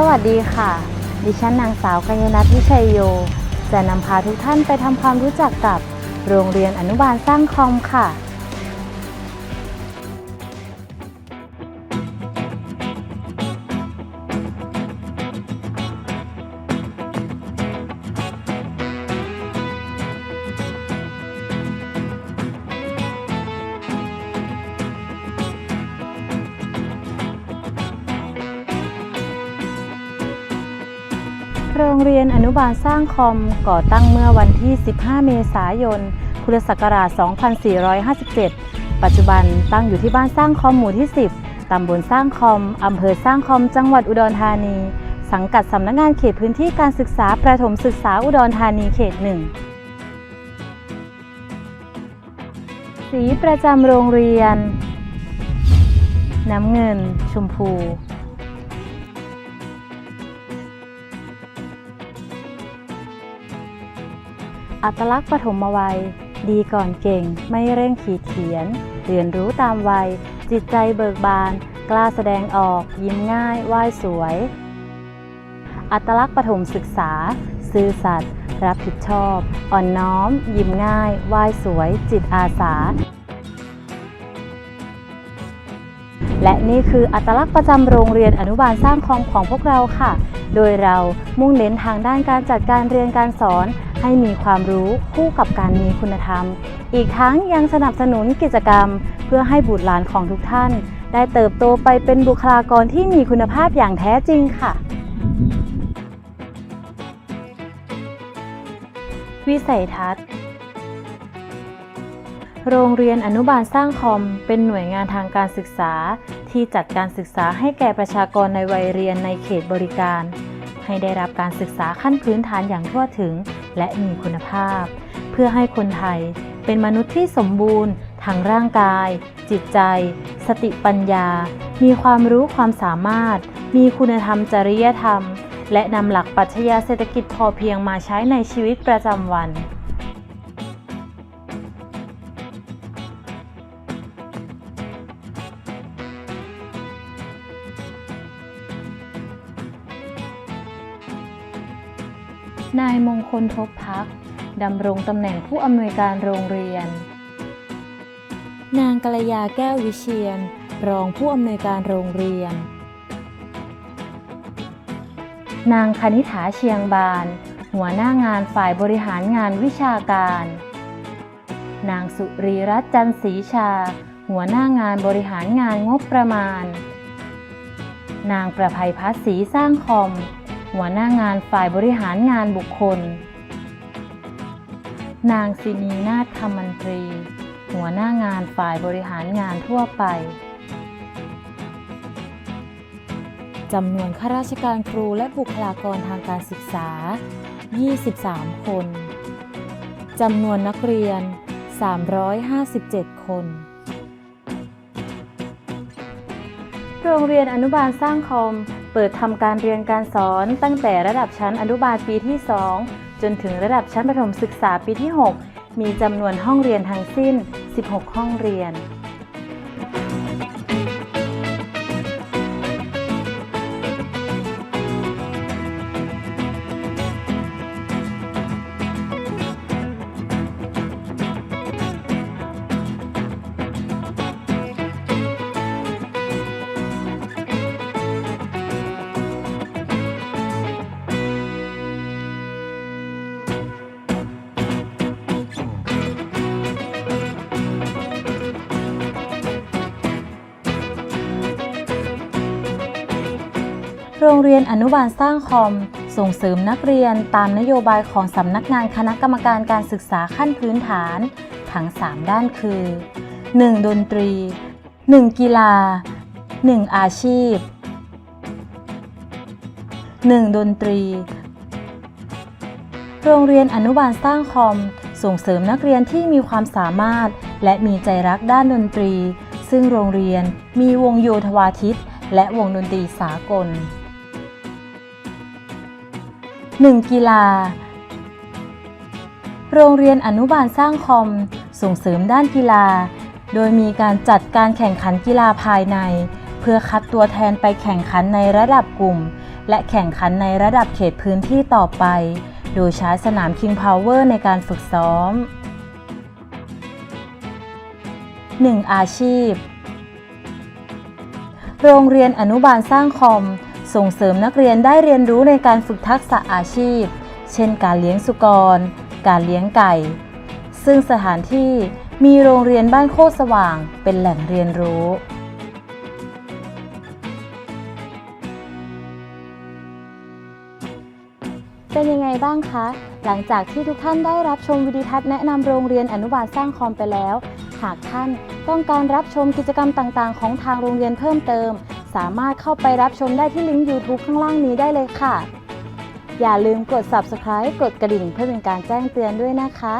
สวัสดีค่ะ ดิฉันนางสาวกัญญนัทวิชัยโย จะนำพาทุกท่านไปทำความรู้จักกับ โรงเรียนอนุบาลสร้างคอมค่ะ รงเรียนอนุบาลสร้างคอมก่อตั้งเมื่อวันที่ 15 เมษายน พุทธศักราช 2457 ปัจจุบันตั้งอยู่ที่บ้านสร้างคอมหมู่ที่ 10 ตำบลสร้างคอม อำเภอสร้างคอม จังหวัดอุดรธานี สังกัดสำนักงานเขตพื้นที่การศึกษาประถมศึกษาอุดรธานีเขตหนึ่งสีประจำโรงเรียน น้ำเงิน ชมพู อัตลักษณ์ปฐมวัย ดีก่อนเก่ง ไม่เร่งขีดเขียน เรียนรู้ตามวัย จิตใจเบิกบาน กล้าแสดงออก ยิ้มง่ายไหว้สวย อัตลักษณ์ปฐมศึกษา ซื่อสัตย์รับผิดชอบ อ่อนน้อม ยิ้มง่ายไหว้สวย จิตอาสา และนี่คืออัตลักษณ์ประจำโรงเรียนอนุบาลสร้างคอมของพวกเราค่ะ โดยเรามุ่งเน้นทางด้านการจัดการเรียนการสอน ให้มีความรู้คู่กับการมีคุณธรรม อีกทั้งยังสนับสนุนกิจกรรม เพื่อให้บุตรหลานของทุกท่าน ได้เติบโตไปเป็นบุคลากรที่มีคุณภาพอย่างแท้จริงค่ะ วิสัยทัศน์โรงเรียนอนุบาลสร้างคอม เป็นหน่วยงานทางการศึกษา ที่จัดการศึกษาให้แก่ประชากรในวัยเรียนในเขตบริการ ให้ได้รับการศึกษาขั้นพื้นฐานอย่างทั่วถึง และมีคุณภาพ เพื่อให้คนไทยเป็นมนุษย์ที่สมบูรณ์ทั้งร่างกาย จิตใจ สติปัญญา มีความรู้ความสามารถ มีคุณธรรมจริยธรรม และนำหลักปรัชญาเศรษฐกิจพอเพียงมาใช้ในชีวิตประจำวัน นายมงคลทบพักดำรงตำแหน่งผู้อำนวยการโรงเรียน นางกัลยาแก้ววิเชียน รองผู้อำนวยการโรงเรียน นางคณิษฐาเชียงบาน หัวหน้างานฝ่ายบริหารงานวิชาการ นางสุรีรัตน์จันศรีชา หัวหน้างานบริหารงานงบประมาณ นางประภัยพัฒศรีสร้างคอม หัวหน้างานฝ่ายบริหารงานบุคคล นางสินีนาถคำมันตรี หัวหน้างานฝ่ายบริหารงานทั่วไปจำนวนข้าราชการครูและบุคลากรทางการศึกษา 23 คน จำนวนนักเรียน 357 คน โรงเรียนอนุบาลสร้างคอม เปิดทำการเรียนการสอนตั้งแต่ระดับชั้นอนุบาลปีที่ 2 จนถึงระดับชั้นประถมศึกษาปีที่ 6 มีจำนวนห้องเรียนทั้งสิ้น 16 ห้องเรียน โรงเรียนอนุบาลสร้างคอม ส่งเสริมนักเรียนตามนโยบายของสำนักงานคณะกรรมการการศึกษาขั้นพื้นฐาน ทั้ง 3 ด้านคือ 1. ดนตรี 1. กีฬา 1. อาชีพ 1. ดนตรี โรงเรียนอนุบาลสร้างคอม ส่งเสริมนักเรียนที่มีความสามารถ และมีใจรักด้านดนตรี ซึ่งโรงเรียนมีวงโยธวาทิตและวงดนตรีสากล 1. กีฬา โรงเรียนอนุบาลสร้างคอม ส่งเสริมด้านกีฬา โดยมีการจัดการแข่งขันกีฬาภายใน เพื่อคัดตัวแทนไปแข่งขันในระดับกลุ่ม และแข่งขันในระดับเขตพื้นที่ต่อไป โดยใช้สนาม King Power ในการฝึกซ้อม 1. อาชีพ โรงเรียนอนุบาลสร้างคอม ส่งเสริมนักเรียนได้เรียนรู้ในการฝึกทักษะอาชีพ เช่น การเลี้ยงสุกร การเลี้ยงไก่ ซึ่งสถานที่มีโรงเรียนบ้านโคกสว่างเป็นแหล่งเรียนรู้เป็นยังไงบ้างคะ หลังจากที่ทุกท่านได้รับชมวิดีทัศน์แนะนำโรงเรียนอนุบาลสร้างคอมไปแล้ว หากท่านต้องการรับชมกิจกรรมต่างๆ ของทางโรงเรียนเพิ่มเติม สามารถเข้าไปรับชมได้ที่ลิงก์ YouTube ข้างล่างนี้ได้เลยค่ะ อย่าลืมกด subscribe กดกระดิ่งเพื่อเป็นการแจ้งเตือนด้วยนะคะ